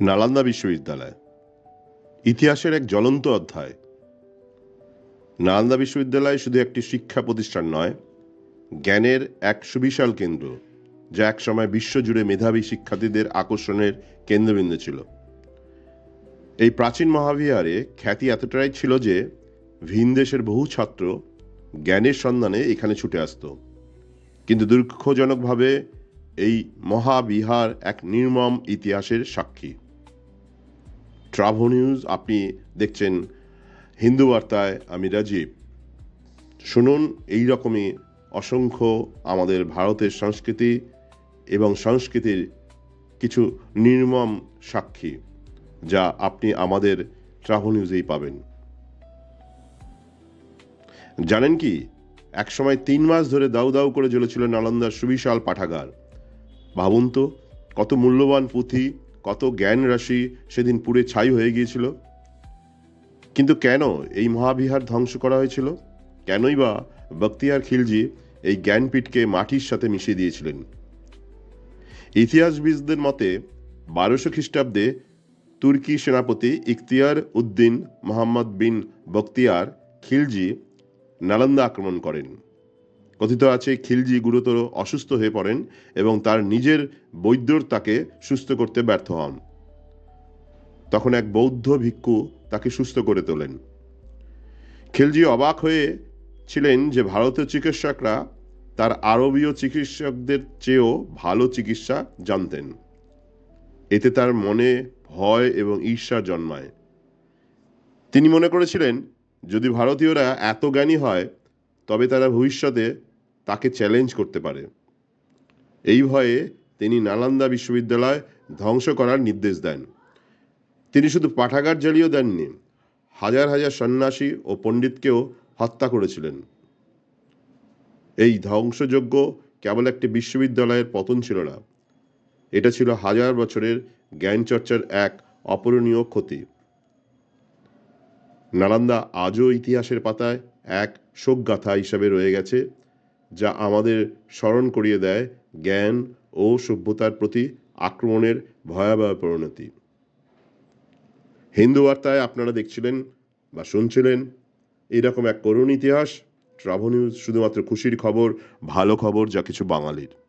নালন্দা বিশ্ববিদ্যালয়। ইতিহাসের এক জ্বলন্ত অধ্যায়। নালন্দা বিশ্ববিদ্যালয় শুধু একটি শিক্ষা প্রতিষ্ঠান নয়, জ্ঞানের এক সুবিশাল কেন্দ্র, যা একসময় বিশ্বজুড়ে মেধাবী শিক্ষার্থীদের আকর্ষণের কেন্দ্রবিন্দু ছিল। এই প্রাচীন মহাবিহারে খ্যাতি এতটাই ছিল যে, ভিন দেশের বহু ছাত্র জ্ঞানের সন্ধানে এখানে ছুটে আসতো। কিন্তু দুঃখজনকভাবে এই মহাবিহার এক নির্মম ইতিহাসের সাক্ষী। ট্রাভো নিউজ আপনি দেখছেন হিন্দু বার্তায়, আমি রাজীব। শুনুন এই রকমই অসংখ্য আমাদের ভারতের সংস্কৃতি এবং সংস্কৃতির কিছু নির্মম সাক্ষী, যা আপনি আমাদের ট্রাভো নিউজেই পাবেন। জানেন কি, একসময় তিন মাস ধরে দাউ দাউ করে জ্বলেছিল নালন্দার সুবিশাল পাঠাগার। ভাবুন তো, কত মূল্যবান পুঁথি কত জ্ঞান রাশি সেদিন পুড়ে ছাই হয়ে গিয়েছিল। কিন্তু কেন এই মহাবিহার ধ্বংস করা হয়েছিল? কেনই বা বক্তিয়ার খিলজি এই জ্ঞানপীঠকে মাটির সাথে মিশিয়ে দিয়েছিলেন? ইতিহাসবিদদের মতে বারোশো খ্রিস্টাব্দে তুর্কি সেনাপতি ইখতিয়ার উদ্দিন মোহাম্মদ বিন বক্তিয়ার খিলজি নালন্দা আক্রমণ করেন। কথিত আছে, খিলজি গুরুতর অসুস্থ হয়ে পড়েন এবং তার নিজের বৈদ্যর তাকে সুস্থ করতে ব্যর্থ হন। তখন এক বৌদ্ধ ভিক্ষু তাকে সুস্থ করে তোলেন। খিলজি অবাক হয়ে ছিলেন যে ভারতীয় চিকিৎসকরা তার আরবীয় চিকিৎসকদের চেয়েও ভালো চিকিৎসা জানতেন। এতে তার মনে ভয় এবং ঈর্ষা জন্মায়। তিনি মনে করেছিলেন, যদি ভারতীয়রা এত জ্ঞানী হয়, তবে তারা ভবিষ্যতে তাকে চ্যালেঞ্জ করতে পারে। এই ভয়ে তিনি নালন্দা বিশ্ববিদ্যালয় ধ্বংস করার নির্দেশ দেন। তিনি শুধু পাঠাগার জ্বালিয়েও দেননি, হাজার হাজার সন্ন্যাসী ও পণ্ডিতকেও হত্যা করেছিলেন। এই ধ্বংসযজ্ঞ কেবল একটি বিশ্ববিদ্যালয়ের পতন ছিল না, এটা ছিল হাজার বছরের জ্ঞান চর্চার এক অপূরণীয় ক্ষতি। নালন্দা আজও ইতিহাসের পাতায় এক শোকগাথা হিসাবে রয়ে গেছে। যা আমাদের স্মরণ করিয়ে দেয় জ্ঞান ও সভ্যতার প্রতি আক্রমণের ভয়াবহ পরিণতি। হিন্দু বার্তায় আপনারা দেখছিলেন বা শুনছিলেন এরকম এক করুণ ইতিহাস। ট্রাভো নিউজ শুধুমাত্র খুশির খবর, ভালো খবর, যা কিছু বাঙালির।